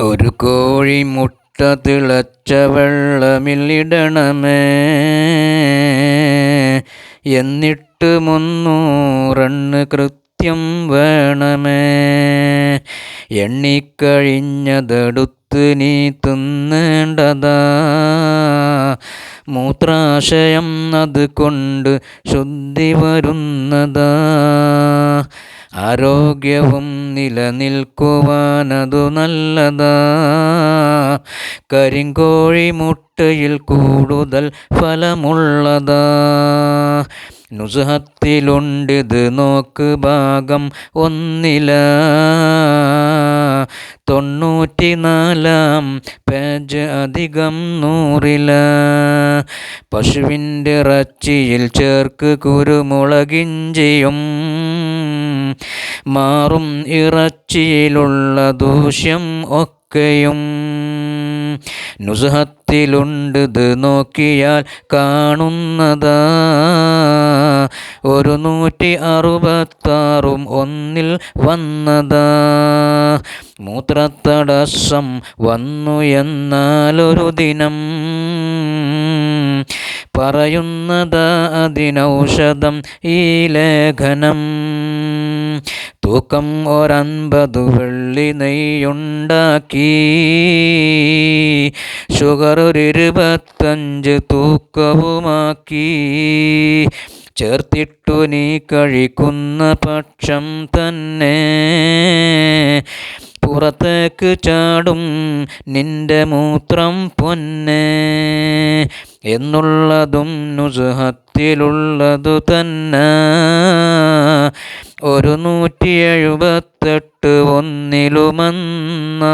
ഒരു കോഴി മുട്ട തിളച്ച വെള്ളമില്ലിടണമേ എന്നിട്ട് മുന്നൂറണ്ണ് കൃത്യം വേണമേ. എണ്ണിക്കഴിഞ്ഞതെടുത്ത് നീ തിന്നേണ്ടതാ. മൂത്രാശയം അത് കൊണ്ട് ശുദ്ധി വരുന്നതാ. ആരോഗ്യവും നിലനിൽക്കുവാനതു നല്ലതാ. കരിങ്കോഴി മുട്ടയിൽ കൂടുതൽ ഫലമുള്ളതാ. നുസഹത്തിലുണ്ടിത് നോക്ക് ഭാഗം ഒന്നില. തൊണ്ണൂറ്റിനാലാം പേജ് അധികം നൂറില. പശുവിന്റെ ഇറച്ചിയിൽ ചേർക്ക് കുരുമുളകിഞ്ചിയും. മാറും ഇറച്ചിയിലുള്ള ദൂഷ്യം ഒക്കെയും. നുസഹത്തിലുണ്ടത് നോക്കിയാൽ കാണുന്നതാ. ഒരു നൂറ്റി അറുപത്താറും ഒന്നിൽ വന്നതാ. മൂത്രത്തടസ്സം വന്നു എന്നാലൊരു ദിനം. പറയുന്നതാ അതിനൗഷധം ഈ ലേഖനം. തൂക്കം ഒരൻപതു വെള്ളി നെയ്യുണ്ടാക്കി. ഷുഗർ ഒരു ഇരുപത്തഞ്ച് തൂക്കവുമാക്കി. ചേർത്തിട്ടു നീ കഴിക്കുന്ന പക്ഷം തന്നെ. പുറത്തേക്ക് ചാടും നിന്റെ മൂത്രം പൊന്നെ. എന്നുള്ളതും നുസുഹത്തിലുള്ളതു തന്നെ. ഒരു നൂറ്റി എഴുപത്തെട്ട് ഒന്നിലുമെന്ന.